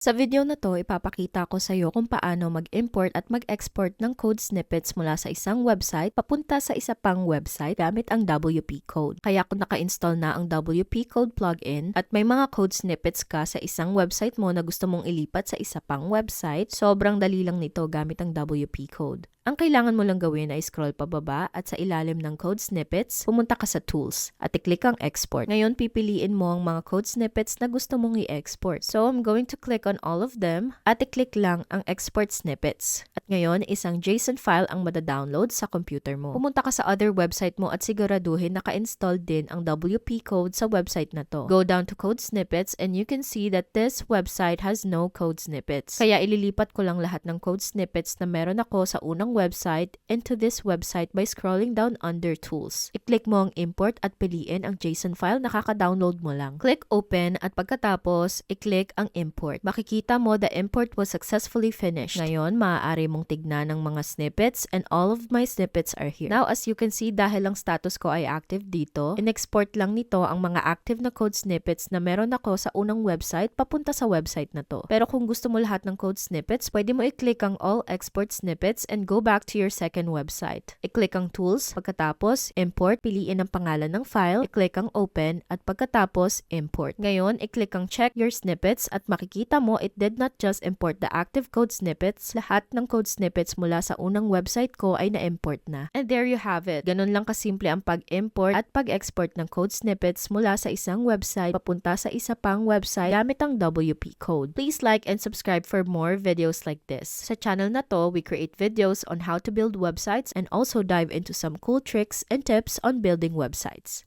Sa video na to, ipapakita ko sa iyo kung paano mag-import at mag-export ng code snippets mula sa isang website papunta sa isa pang website gamit ang WP Code. Kaya kung naka-install na ang WP Code plugin at may mga code snippets ka sa isang website mo na gusto mong ilipat sa isa pang website, sobrang dali lang nito gamit ang WP Code. Ang kailangan mo lang gawin ay scroll pababa at sa ilalim ng code snippets, pumunta ka sa tools at i-click ang export. Ngayon, pipiliin mo ang mga code snippets na gusto mong i-export. So, I'm going to click on all of them at i-click lang ang export snippets. At ngayon, isang JSON file ang madadownload sa computer mo. Pumunta ka sa other website mo at siguraduhin naka-install din ang WP code sa website na to. Go down to code snippets and you can see that this website has no code snippets. Kaya ililipat ko lang lahat ng code snippets na meron ako sa unang website into this website by scrolling down under tools. I-click mo ang import at piliin ang JSON file na kaka-download mo lang. Click open at pagkatapos, i-click ang import. Makikita mo the import was successfully finished. Ngayon, maaari mong tignan ng mga snippets and all of my snippets are here. Now, as you can see, dahil ang status ko ay active dito, in-export lang nito ang mga active na code snippets na meron ako sa unang website papunta sa website na to. Pero kung gusto mo lahat ng code snippets, pwede mo i-click ang all export snippets and back to your second website. I-click ang tools, pagkatapos import, piliin ang pangalan ng file, i-click ang open, at pagkatapos import. Ngayon, i-click ang check your snippets at makikita mo it did not just import the active code snippets, lahat ng code snippets mula sa unang website ko ay na-import na. And there you have it. Ganun lang kasimple ang pag-import at pag-export ng code snippets mula sa isang website papunta sa isa pang website gamit ang WP code. Please like and subscribe for more videos like this. Sa channel na to, we create videos on how to build websites and also dive into some cool tricks and tips on building websites.